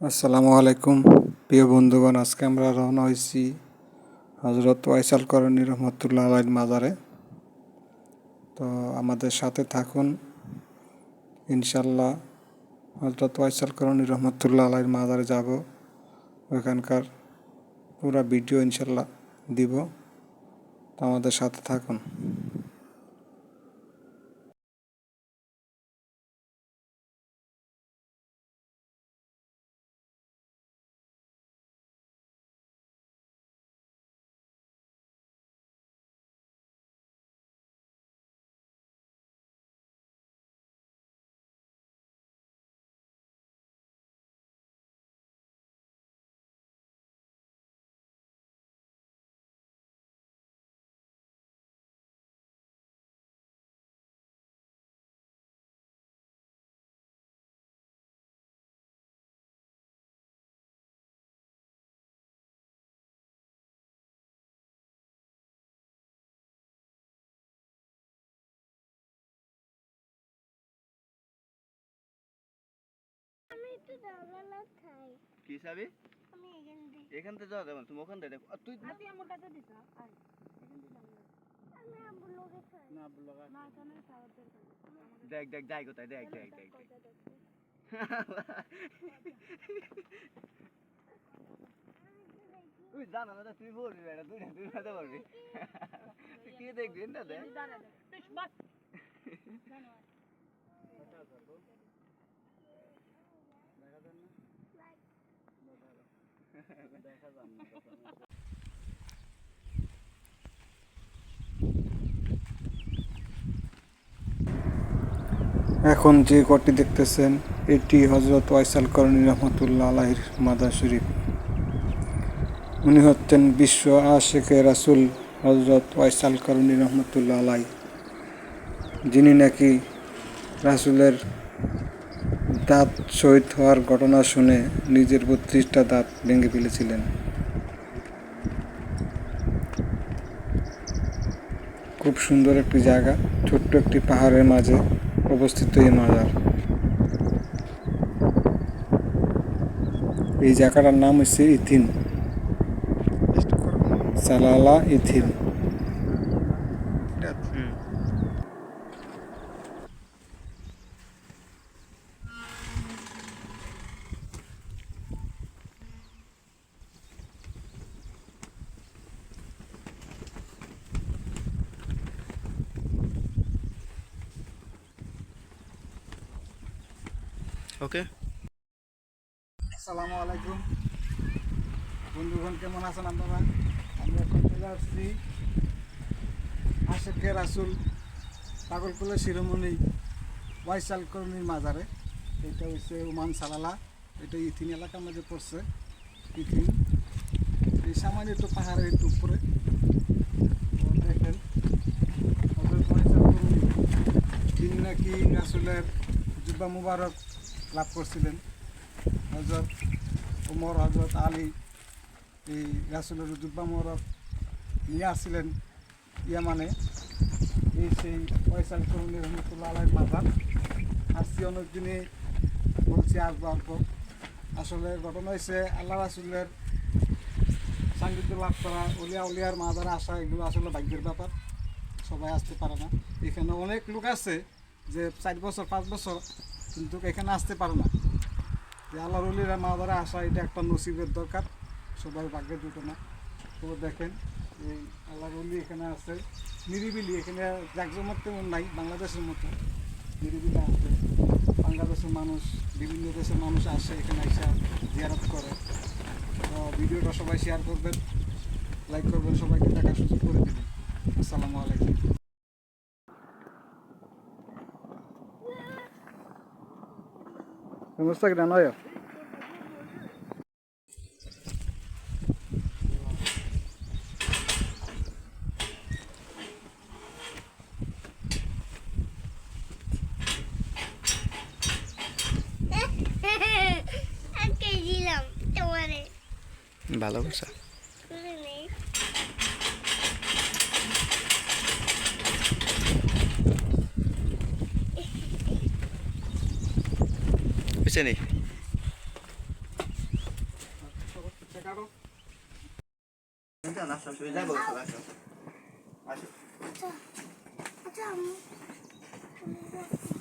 আসসালামু আলাইকুম। প্রিয় বন্ধুগণ, আজকে আমরা রওনা হয়েছি হজরত ওয়াইসাল করণী রহমতুল্লাহ আলাইর মাজারে। তো আমাদের সাথে থাকুন। ইনশাল্লাহ হজরত ওয়াইসাল করণী রহমতুল্লাহ আলাইর মাজারে যাব। ওখানকার পুরো ভিডিও ইনশাল্লাহ দিব। তো আমাদের সাথে থাকুন। একটু দাঁড়ালা খাই কি চাবি? আমি এখান থেকে এখান থেকে যাওয়া যাবে তুমি ওখান থেকে দেখো। আর তুই দিছা আমি লগে খাই। না লগে না। দেখ দেখ যাই কোথায় দেখ দেখ দেখ দেখ। তুই জানা না তুই বলবি এটা তুই না তুই তুই কি দেখবি না দেখ। এখন যে ঘরটি দেখতেছেন, এটি হজরত ওয়াইসাল করণী রহমতুল্লাহ আলাহির মাদার শরীফ। উনি হচ্ছেন বিশ্ব আশেখে রাসুল হজরত ওয়াইসাল করণী রহমতুল্লাহ আলাই যিনি নাকি রাসুলের দাঁত শহীদ হওয়ার ঘটনা শুনে নিজের বত্রিশটা দাঁত ভেঙে ফেলেছিলেন। খুব সুন্দর একটি জায়গা, ছোট্ট একটি পাহাড়ের মাঝে অবস্থিত এই মাজার। এই জায়গাটার নাম হচ্ছে ইথিন। Salalah ethene. ওকে? আসসালামু আলাইকুম। বন্ধুগণ, কেমন আছেন আপনারা? আমি এখন চলে আসছি আশেখে রাসুল পাগলকুলের শিরোমণি ওয়াইসাল কর্মীর মাজারে। এটা হচ্ছে ওমান সালালা। এটা ইথিন এলাকার মধ্যে পড়ছে, ইথিন। এই সামান্য একটু পাহাড়ের একটু উপরে। দেখেন তিনি নাকি রাসুলের জুব্বা মুবারক লাভ করছিলেন। হজরত উমর হজরত আলী, এই রাসুলের জুব্বা মোহরক নিয়ে আসছিলেন ইয়ামানে। এই সেই ফয়সাল করুণী রহমতুল্লাহ আলাই মাজার। আসছি অনেক দিনে বলছি আসব আসব আসলে ঘটনা হয়েছে আল্লাহ রাসুলের সান্নিধ্য লাভ করা উলিয়া উলিয়ার মাজারে আসা এগুলো আসলে ভাগ্যের ব্যাপার। সবাই আসতে পারে না। এখানে অনেক লোক আছে যে চার বছর, পাঁচ বছর কিন্তু এখানে আসতে পারে না। যে আল্লাহর উলিরা মাদারে আসা এটা একটা নসিবের দরকার। সবাই ভাগ্যে দুটো না। তো দেখেন, এই আল্লাহর উলি এখানে আছে। নিরিবিলি, এখানে জাকজমত তেমন নাই, বাংলাদেশের মতো। নিরিবিলি আছে। বাংলাদেশের মানুষ, বিভিন্ন দেশের মানুষ আসে, এখানে এসে জিয়ারত করে। তো ভিডিওটা সবাই শেয়ার করবেন লাইক করবেন, সবাইকে দেখার সুযোগ করে দেবেন। আসসালামু আলাইকুম। নমস্কার gusta আজকে দিলাম বেছে নেই আচ্ছা আচ্ছা